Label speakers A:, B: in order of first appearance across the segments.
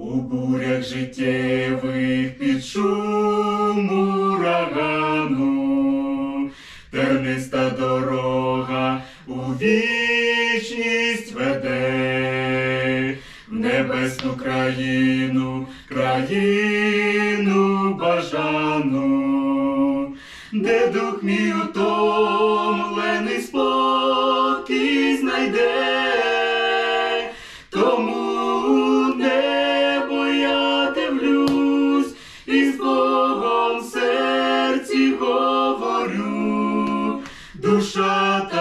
A: У бурях життєвих під шум урагану, терниста дорога у вічність веде, в небесну країну, країну бажану, де дух мій утомлений спокій знайде. Так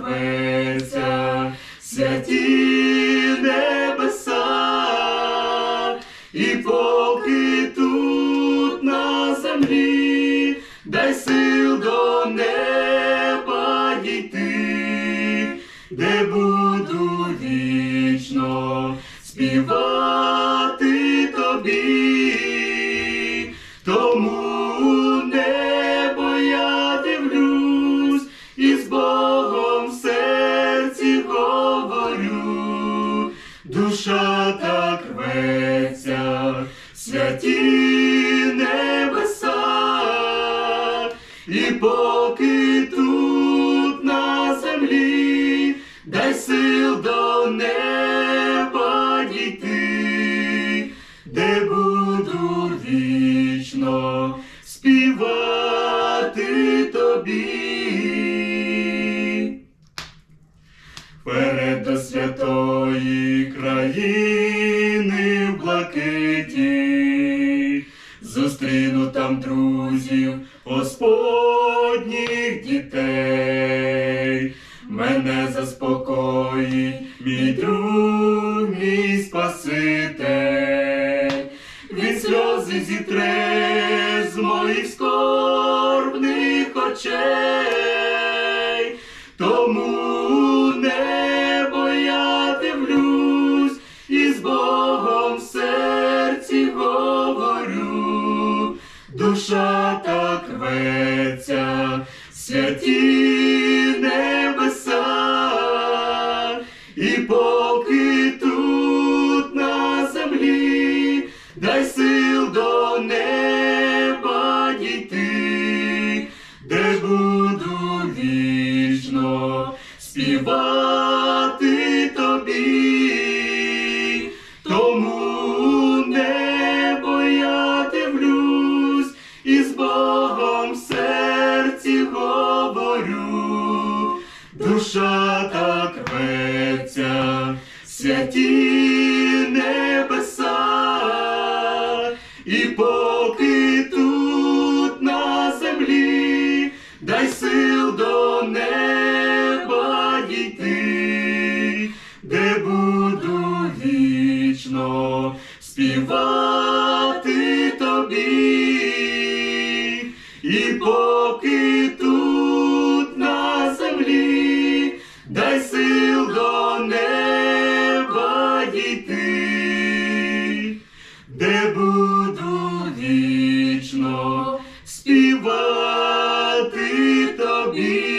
A: рветься, святі небеса, і поки тут на землі, дай сил до неба дійти, де буду вічно співати тобі, тому душа так рветься, святі небеса, і поки тут на землі, дай сил до неба дійти, де буду вічно співати тобі. Святої країни в блакиті, зустріну там друзів, Господніх дітей, мене заспокоїть, мій друг, мій Спаситель, від сльози зітре з моїх скорбних очей. Душа так рветься, святі небеса, і поки тут на землі, дай сил до неба дійти, де буду вічно співати тобі, душа так рветься, святі небеса, і поки тут на землі, дай сил до неба дійти, де буду вічно співати тобі, і поки тут дійти, де буду вічно співати тобі.